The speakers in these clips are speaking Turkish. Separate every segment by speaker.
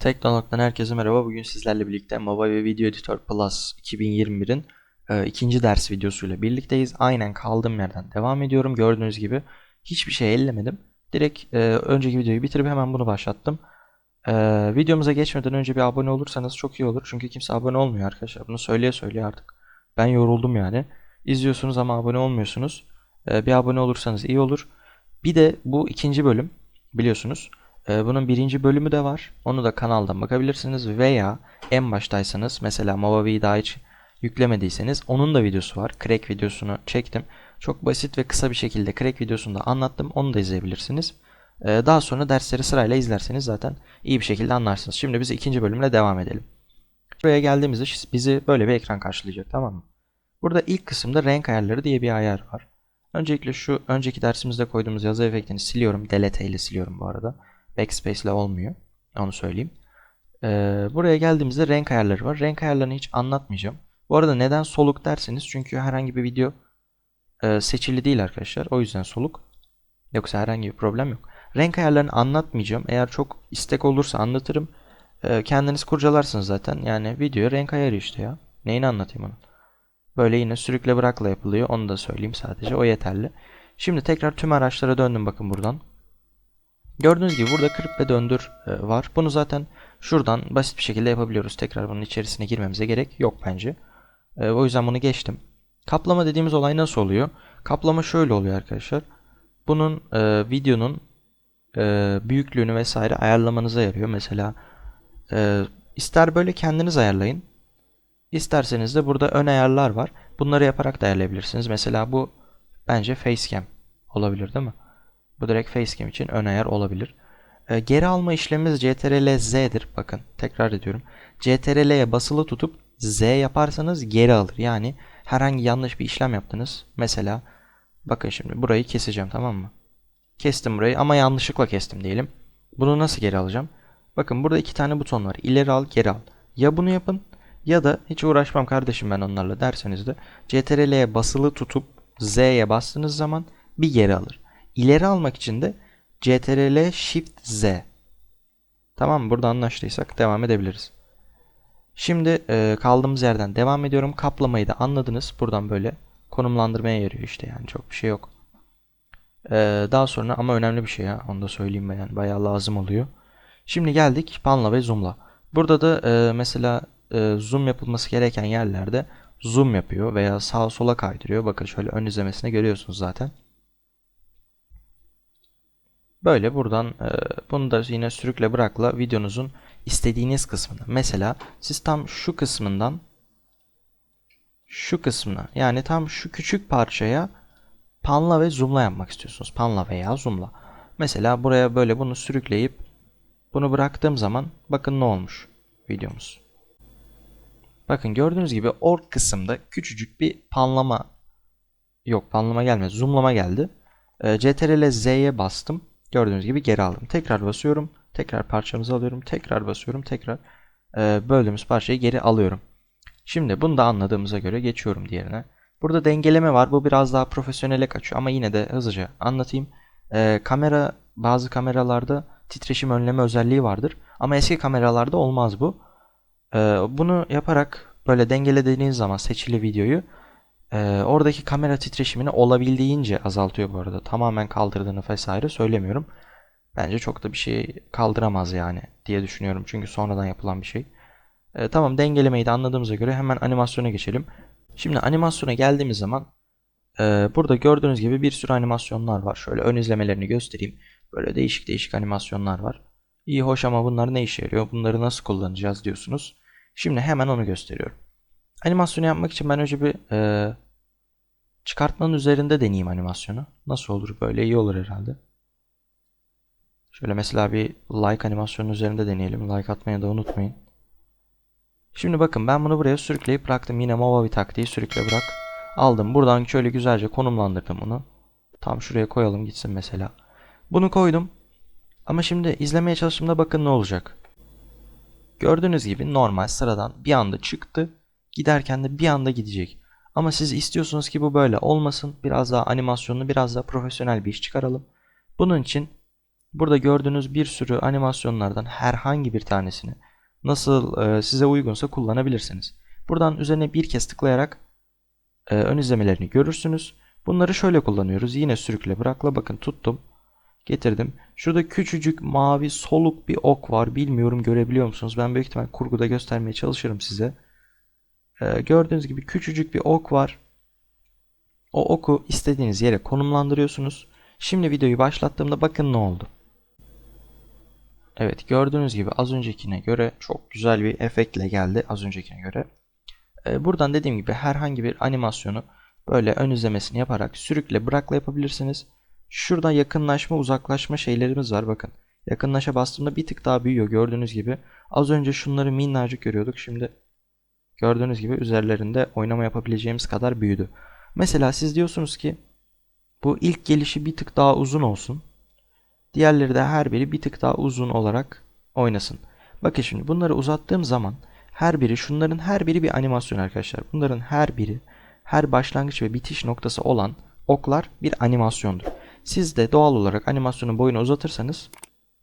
Speaker 1: Teknolog'dan herkese merhaba. Bugün sizlerle birlikte Mobile Video Editor Plus 2021'in e, ikinci ders videosuyla birlikteyiz. Aynen kaldığım yerden devam ediyorum. Gördüğünüz gibi hiçbir şey ellemedim. Direkt e, önceki videoyu bitirip hemen bunu başlattım. E, videomuza geçmeden önce bir abone olursanız çok iyi olur. Çünkü kimse abone olmuyor arkadaşlar. Bunu söyleye söyleye artık. Ben yoruldum yani. İzliyorsunuz ama abone olmuyorsunuz. E, bir abone olursanız iyi olur. Bir de bu ikinci bölüm biliyorsunuz. Ee, Bunun birinci bölümü de var. Onu da kanaldan bakabilirsiniz veya en baştaysanız mesela Movavi'yi daha hiç yüklemediyseniz onun da videosu var. Crack videosunu çektim. Çok basit ve kısa bir şekilde Crack videosunu da anlattım. Onu da izleyebilirsiniz. Ee, Daha sonra dersleri sırayla izlerseniz zaten iyi bir şekilde anlarsınız. Şimdi biz ikinci bölümle devam edelim. Buraya geldiğimizde bizi böyle bir ekran karşılayacak tamam mı? Burada ilk kısımda renk ayarları diye bir ayar var. Öncelikle şu önceki dersimizde koyduğumuz yazı efektini siliyorum. Delete ile siliyorum bu arada. Backspace ile olmuyor. Onu söyleyeyim. Ee, buraya geldiğimizde renk ayarları var. Renk ayarlarını hiç anlatmayacağım. Bu arada neden soluk derseniz çünkü herhangi bir video e, seçili değil arkadaşlar. O yüzden soluk. Yoksa herhangi bir problem yok. Renk ayarlarını anlatmayacağım. Eğer çok istek olursa anlatırım. Ee, kendiniz kurcalarsınız zaten. Yani video renk ayarı işte ya. Neyini anlatayım onun. Böyle yine sürükle bırakla yapılıyor. Onu da söyleyeyim sadece. O yeterli. Şimdi tekrar tüm araçlara döndüm bakın buradan. Gördüğünüz gibi burada kırp ve döndür e, var. Bunu zaten şuradan basit bir şekilde yapabiliyoruz. Tekrar bunun içerisine girmemize gerek yok bence. E, o yüzden bunu geçtim. Kaplama dediğimiz olay nasıl oluyor? Kaplama şöyle oluyor arkadaşlar. Bunun e, videonun e, büyüklüğünü vesaire ayarlamanıza yarıyor. Mesela e, ister böyle kendiniz ayarlayın. İsterseniz de burada ön ayarlar var. Bunları yaparak da ayarlayabilirsiniz. Mesela bu bence facecam olabilir değil mi? Bu direkt facecam için ön ayar olabilir. E, geri alma işlemimiz CTRL Z'dir. Bakın tekrar ediyorum. CTRL'ye basılı tutup Z yaparsanız geri alır. Yani herhangi yanlış bir işlem yaptınız. Mesela bakın şimdi burayı keseceğim tamam mı? Kestim burayı ama yanlışlıkla kestim diyelim. Bunu nasıl geri alacağım? Bakın burada iki tane buton var. İleri al, geri al. Ya bunu yapın ya da hiç uğraşmam kardeşim ben onlarla derseniz de CTRL'ye basılı tutup Z'ye bastığınız zaman bir geri alır. İleri almak için de CTRL Shift Z. Tamam? Burada anlaştıysak devam edebiliriz. Şimdi e, kaldığımız yerden devam ediyorum. Kaplamayı da anladınız. Buradan böyle konumlandırmaya yarıyor işte yani çok bir şey yok. E, daha sonra ama önemli bir şey ya. Onu da söyleyeyim ben yani bayağı lazım oluyor. Şimdi geldik panla ve zoom'la. Burada da e, mesela e, zoom yapılması gereken yerlerde zoom yapıyor veya sağa sola kaydırıyor. Bakın şöyle ön izlemesini görüyorsunuz zaten. Böyle buradan e, bunu da yine sürükle bırakla videonuzun istediğiniz kısmına. Mesela siz tam şu kısmından şu kısmına yani tam şu küçük parçaya panla ve zoomla yapmak istiyorsunuz. Panla veya zoomla. Mesela buraya böyle bunu sürükleyip bunu bıraktığım zaman bakın ne olmuş videomuz. Bakın gördüğünüz gibi ork kısımda küçücük bir panlama yok panlama gelmedi zoomlama geldi. E, CTRL Z'ye bastım. Gördüğünüz gibi geri aldım. Tekrar basıyorum. Tekrar parçamızı alıyorum. Tekrar basıyorum. Tekrar e, böldüğümüz parçayı geri alıyorum. Şimdi bunu da anladığımıza göre geçiyorum diğerine. Burada dengeleme var. Bu biraz daha profesyonele kaçıyor ama yine de hızlıca anlatayım. E, kamera bazı kameralarda titreşim önleme özelliği vardır. Ama eski kameralarda olmaz bu. E, bunu yaparak böyle dengelediğiniz zaman seçili videoyu ee, oradaki kamera titreşimini olabildiğince azaltıyor bu arada. Tamamen kaldırdığını vesaire söylemiyorum. Bence çok da bir şey kaldıramaz yani diye düşünüyorum. Çünkü sonradan yapılan bir şey. Ee, tamam dengelemeyi de anladığımıza göre hemen animasyona geçelim. Şimdi animasyona geldiğimiz zaman e, burada gördüğünüz gibi bir sürü animasyonlar var. Şöyle ön izlemelerini göstereyim. Böyle değişik değişik animasyonlar var. İyi hoş ama bunlar ne işe yarıyor? Bunları nasıl kullanacağız diyorsunuz. Şimdi hemen onu gösteriyorum. Animasyonu yapmak için ben önce bir e, çıkartmanın üzerinde deneyeyim animasyonu. Nasıl olur böyle iyi olur herhalde. Şöyle mesela bir like animasyonun üzerinde deneyelim. Like atmayı da unutmayın. Şimdi bakın ben bunu buraya sürükleyip bıraktım. Yine Movavi taktiği sürükle bırak. Aldım. Buradan şöyle güzelce konumlandırdım bunu. Tam şuraya koyalım gitsin mesela. Bunu koydum. Ama şimdi izlemeye çalıştığımda bakın ne olacak. Gördüğünüz gibi normal sıradan bir anda çıktı. Giderken de bir anda gidecek. Ama siz istiyorsunuz ki bu böyle olmasın. Biraz daha animasyonlu, biraz daha profesyonel bir iş çıkaralım. Bunun için Burada gördüğünüz bir sürü animasyonlardan herhangi bir tanesini nasıl e, size uygunsa kullanabilirsiniz. Buradan üzerine bir kez tıklayarak e, ön izlemelerini görürsünüz. Bunları şöyle kullanıyoruz. Yine sürükle bırakla bakın tuttum. Getirdim. Şurada küçücük mavi soluk bir ok var. Bilmiyorum görebiliyor musunuz? Ben büyük ihtimal kurguda göstermeye çalışırım size. E, gördüğünüz gibi küçücük bir ok var. O oku istediğiniz yere konumlandırıyorsunuz. Şimdi videoyu başlattığımda bakın ne oldu. Evet gördüğünüz gibi az öncekine göre çok güzel bir efektle geldi az öncekine göre. Ee, buradan dediğim gibi herhangi bir animasyonu böyle ön izlemesini yaparak sürükle bırakla yapabilirsiniz. Şurada yakınlaşma uzaklaşma şeylerimiz var bakın. Yakınlaşa bastığımda bir tık daha büyüyor gördüğünüz gibi. Az önce şunları minnacık görüyorduk şimdi gördüğünüz gibi üzerlerinde oynama yapabileceğimiz kadar büyüdü. Mesela siz diyorsunuz ki bu ilk gelişi bir tık daha uzun olsun. Diğerleri de her biri bir tık daha uzun olarak oynasın. Bakın şimdi bunları uzattığım zaman her biri şunların her biri bir animasyon arkadaşlar. Bunların her biri her başlangıç ve bitiş noktası olan oklar bir animasyondur. Siz de doğal olarak animasyonun boyunu uzatırsanız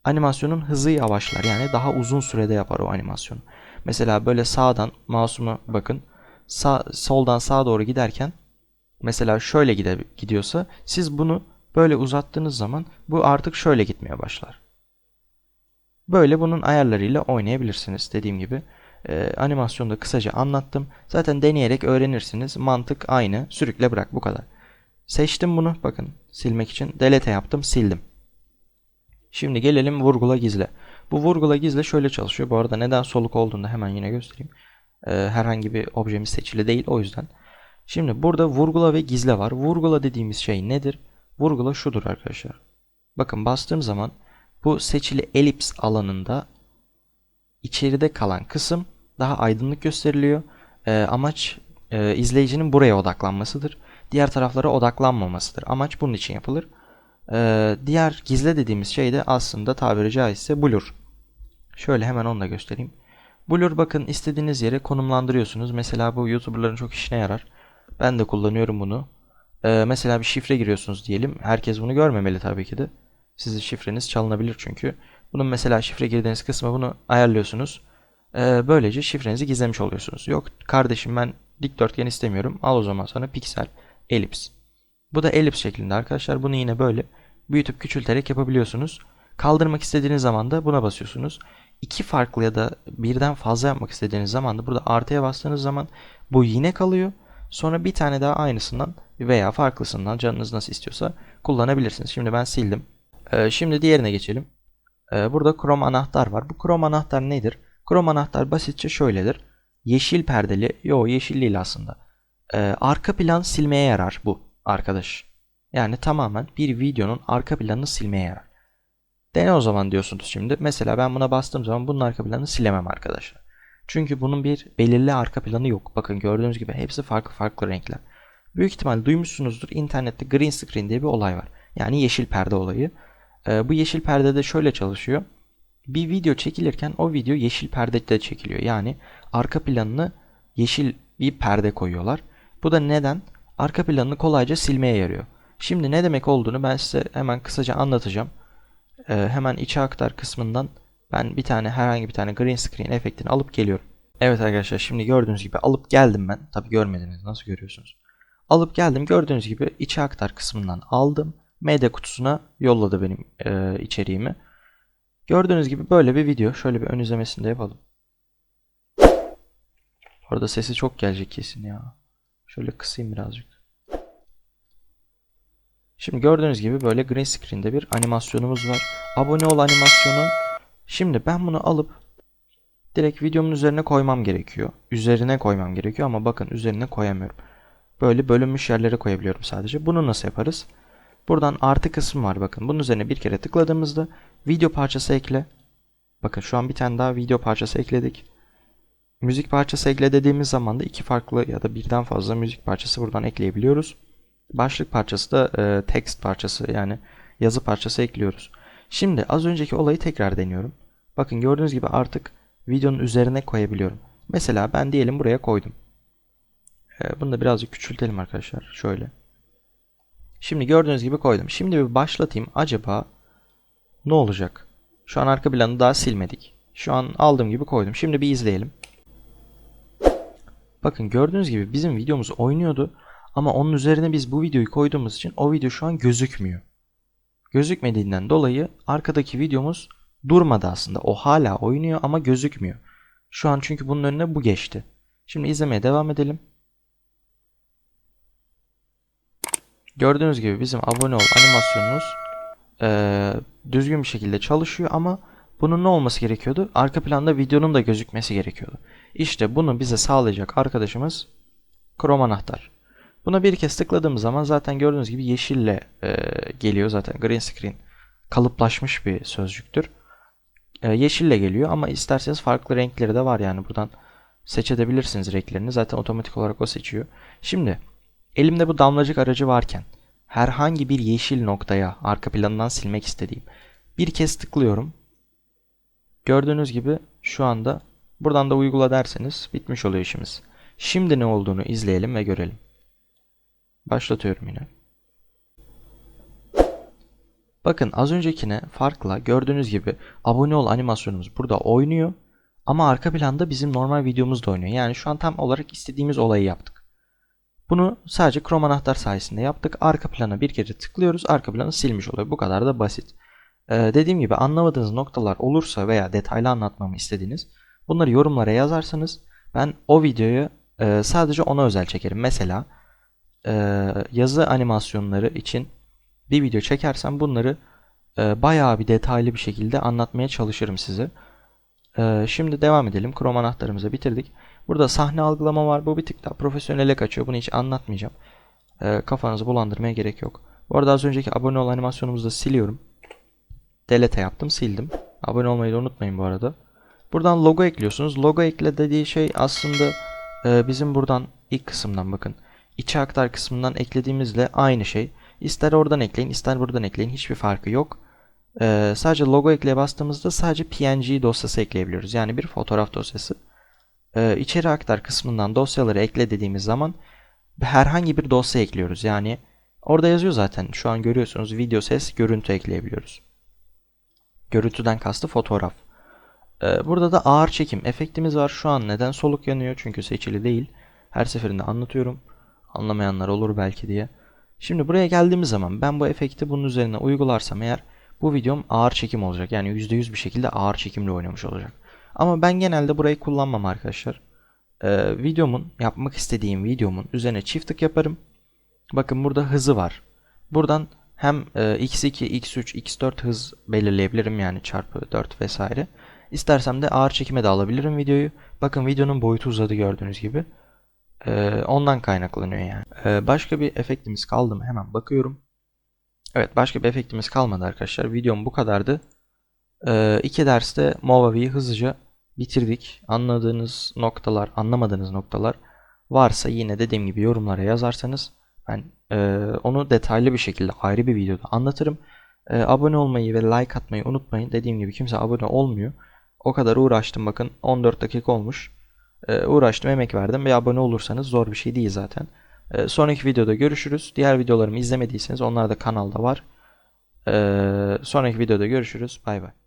Speaker 1: animasyonun hızı yavaşlar. Yani daha uzun sürede yapar o animasyonu. Mesela böyle sağdan mouse'uma bakın. Sağ, soldan sağa doğru giderken mesela şöyle gide, gidiyorsa siz bunu böyle uzattığınız zaman bu artık şöyle gitmeye başlar. Böyle bunun ayarlarıyla oynayabilirsiniz dediğim gibi. Ee, animasyonu da kısaca anlattım. Zaten deneyerek öğrenirsiniz. Mantık aynı. Sürükle bırak bu kadar. Seçtim bunu. Bakın silmek için delete yaptım sildim. Şimdi gelelim vurgula gizle. Bu vurgula gizle şöyle çalışıyor. Bu arada neden soluk olduğunu hemen yine göstereyim. Ee, herhangi bir objemiz seçili değil o yüzden. Şimdi burada vurgula ve gizle var. Vurgula dediğimiz şey nedir? Vurgula şudur arkadaşlar. Bakın bastığım zaman bu seçili elips alanında içeride kalan kısım daha aydınlık gösteriliyor. Ee, amaç e, izleyicinin buraya odaklanmasıdır. Diğer taraflara odaklanmamasıdır. Amaç bunun için yapılır. Ee, diğer gizle dediğimiz şey de aslında tabiri caizse blur. Şöyle hemen onu da göstereyim. Blur bakın istediğiniz yere konumlandırıyorsunuz. Mesela bu YouTuber'ların çok işine yarar. Ben de kullanıyorum bunu. Ee, mesela bir şifre giriyorsunuz diyelim. Herkes bunu görmemeli tabii ki de. Sizin şifreniz çalınabilir çünkü. Bunun mesela şifre girdiğiniz kısmı bunu ayarlıyorsunuz. Ee, böylece şifrenizi gizlemiş oluyorsunuz. Yok kardeşim ben dikdörtgen istemiyorum. Al o zaman sana piksel, elips. Bu da elips şeklinde arkadaşlar. Bunu yine böyle büyütüp küçülterek yapabiliyorsunuz. Kaldırmak istediğiniz zaman da buna basıyorsunuz. İki farklı ya da birden fazla yapmak istediğiniz zaman da burada artıya bastığınız zaman bu yine kalıyor. Sonra bir tane daha aynısından veya farklısından canınız nasıl istiyorsa kullanabilirsiniz. Şimdi ben sildim. Ee, şimdi diğerine geçelim. Ee, burada Chrome anahtar var. Bu Chrome anahtar nedir? Chrome anahtar basitçe şöyledir. Yeşil perdeli, yo yeşil değil aslında. Ee, arka plan silmeye yarar bu arkadaş. Yani tamamen bir videonun arka planını silmeye yarar. Dene o zaman diyorsunuz şimdi. Mesela ben buna bastığım zaman bunun arka planını silemem arkadaşlar. Çünkü bunun bir belirli arka planı yok. Bakın gördüğünüz gibi hepsi farklı farklı renkler. Büyük ihtimal duymuşsunuzdur internette green screen diye bir olay var. Yani yeşil perde olayı. Ee, bu yeşil perde de şöyle çalışıyor. Bir video çekilirken o video yeşil perdede çekiliyor. Yani arka planını yeşil bir perde koyuyorlar. Bu da neden? Arka planını kolayca silmeye yarıyor. Şimdi ne demek olduğunu ben size hemen kısaca anlatacağım. Ee, hemen içe aktar kısmından ben bir tane herhangi bir tane green screen efektini alıp geliyorum. Evet arkadaşlar şimdi gördüğünüz gibi alıp geldim ben. Tabi görmediniz nasıl görüyorsunuz. Alıp geldim gördüğünüz gibi içe aktar kısmından aldım. Medya kutusuna yolladı benim e, içeriğimi. Gördüğünüz gibi böyle bir video. Şöyle bir ön izlemesini de yapalım. Orada sesi çok gelecek kesin ya. Şöyle kısayım birazcık. Şimdi gördüğünüz gibi böyle green screen'de bir animasyonumuz var. Abone ol animasyonu. Şimdi ben bunu alıp direkt videomun üzerine koymam gerekiyor. Üzerine koymam gerekiyor ama bakın üzerine koyamıyorum. Böyle bölünmüş yerlere koyabiliyorum sadece. Bunu nasıl yaparız? Buradan artı kısmı var bakın. Bunun üzerine bir kere tıkladığımızda video parçası ekle. Bakın şu an bir tane daha video parçası ekledik. Müzik parçası ekle dediğimiz zaman da iki farklı ya da birden fazla müzik parçası buradan ekleyebiliyoruz. Başlık parçası da e, text parçası yani yazı parçası ekliyoruz. Şimdi az önceki olayı tekrar deniyorum. Bakın gördüğünüz gibi artık videonun üzerine koyabiliyorum. Mesela ben diyelim buraya koydum. E, bunu da birazcık küçültelim arkadaşlar. Şöyle. Şimdi gördüğünüz gibi koydum. Şimdi bir başlatayım. Acaba ne olacak? Şu an arka planı daha silmedik. Şu an aldığım gibi koydum. Şimdi bir izleyelim. Bakın gördüğünüz gibi bizim videomuz oynuyordu. Ama onun üzerine biz bu videoyu koyduğumuz için o video şu an gözükmüyor. Gözükmediğinden dolayı arkadaki videomuz durmadı aslında. O hala oynuyor ama gözükmüyor. Şu an çünkü bunun önüne bu geçti. Şimdi izlemeye devam edelim. Gördüğünüz gibi bizim abone ol animasyonumuz eee, düzgün bir şekilde çalışıyor ama bunun ne olması gerekiyordu? Arka planda videonun da gözükmesi gerekiyordu. İşte bunu bize sağlayacak arkadaşımız Chrome anahtar. Buna bir kez tıkladığımız zaman zaten gördüğünüz gibi yeşille eee, geliyor zaten green screen kalıplaşmış bir sözcüktür. Eee, yeşille geliyor ama isterseniz farklı renkleri de var yani buradan seçebilirsiniz renklerini. Zaten otomatik olarak o seçiyor. Şimdi elimde bu damlacık aracı varken herhangi bir yeşil noktaya arka planından silmek istediğim bir kez tıklıyorum. Gördüğünüz gibi şu anda buradan da uygula derseniz bitmiş oluyor işimiz. Şimdi ne olduğunu izleyelim ve görelim. Başlatıyorum yine. Bakın az öncekine farkla gördüğünüz gibi abone ol animasyonumuz burada oynuyor. Ama arka planda bizim normal videomuz da oynuyor. Yani şu an tam olarak istediğimiz olayı yaptık. Bunu sadece Chrome anahtar sayesinde yaptık. Arka plana bir kere tıklıyoruz. Arka planı silmiş oluyor. Bu kadar da basit. Ee, dediğim gibi anlamadığınız noktalar olursa veya detaylı anlatmamı istediğiniz bunları yorumlara yazarsanız ben o videoyu e, sadece ona özel çekerim. Mesela e, yazı animasyonları için bir video çekersem bunları e, bayağı bir detaylı bir şekilde anlatmaya çalışırım size. E, şimdi devam edelim. Chrome anahtarımızı bitirdik. Burada sahne algılama var. Bu bir tık daha profesyonele kaçıyor. Bunu hiç anlatmayacağım. E, kafanızı bulandırmaya gerek yok. Bu arada az önceki abone ol animasyonumuzu da siliyorum. Delete yaptım, sildim. Abone olmayı da unutmayın bu arada. Buradan logo ekliyorsunuz. Logo ekle dediği şey aslında e, bizim buradan ilk kısımdan bakın. İçe aktar kısmından eklediğimizle aynı şey. İster oradan ekleyin, ister buradan ekleyin. Hiçbir farkı yok. Ee, sadece logo ekleye bastığımızda sadece PNG dosyası ekleyebiliyoruz. Yani bir fotoğraf dosyası. Ee, içeri aktar kısmından dosyaları ekle dediğimiz zaman herhangi bir dosya ekliyoruz. Yani orada yazıyor zaten. Şu an görüyorsunuz video, ses, görüntü ekleyebiliyoruz. Görüntüden kastı fotoğraf. Ee, burada da ağır çekim efektimiz var. Şu an neden soluk yanıyor? Çünkü seçili değil. Her seferinde anlatıyorum. Anlamayanlar olur belki diye. Şimdi buraya geldiğimiz zaman ben bu efekti bunun üzerine uygularsam eğer bu videom ağır çekim olacak. Yani %100 bir şekilde ağır çekimle oynamış olacak. Ama ben genelde burayı kullanmam arkadaşlar. Ee, videomun, yapmak istediğim videomun üzerine çift tık yaparım. Bakın burada hızı var. Buradan hem e, x2, x3, x4 hız belirleyebilirim yani çarpı 4 vesaire. İstersem de ağır çekime de alabilirim videoyu. Bakın videonun boyutu uzadı gördüğünüz gibi. Ee, ondan kaynaklanıyor yani. Ee, başka bir efektimiz kaldı mı? Hemen bakıyorum. Evet başka bir efektimiz kalmadı arkadaşlar. Videom bu kadardı. Ee, iki derste Movavi'yi hızlıca bitirdik. Anladığınız noktalar, anlamadığınız noktalar varsa yine dediğim gibi yorumlara yazarsanız ben e, onu detaylı bir şekilde ayrı bir videoda anlatırım. E, abone olmayı ve like atmayı unutmayın. Dediğim gibi kimse abone olmuyor. O kadar uğraştım bakın 14 dakika olmuş. E, uğraştım emek verdim ve abone olursanız zor bir şey değil zaten. E, sonraki videoda görüşürüz. Diğer videolarımı izlemediyseniz onlar da kanalda var. E, sonraki videoda görüşürüz. Bay bay.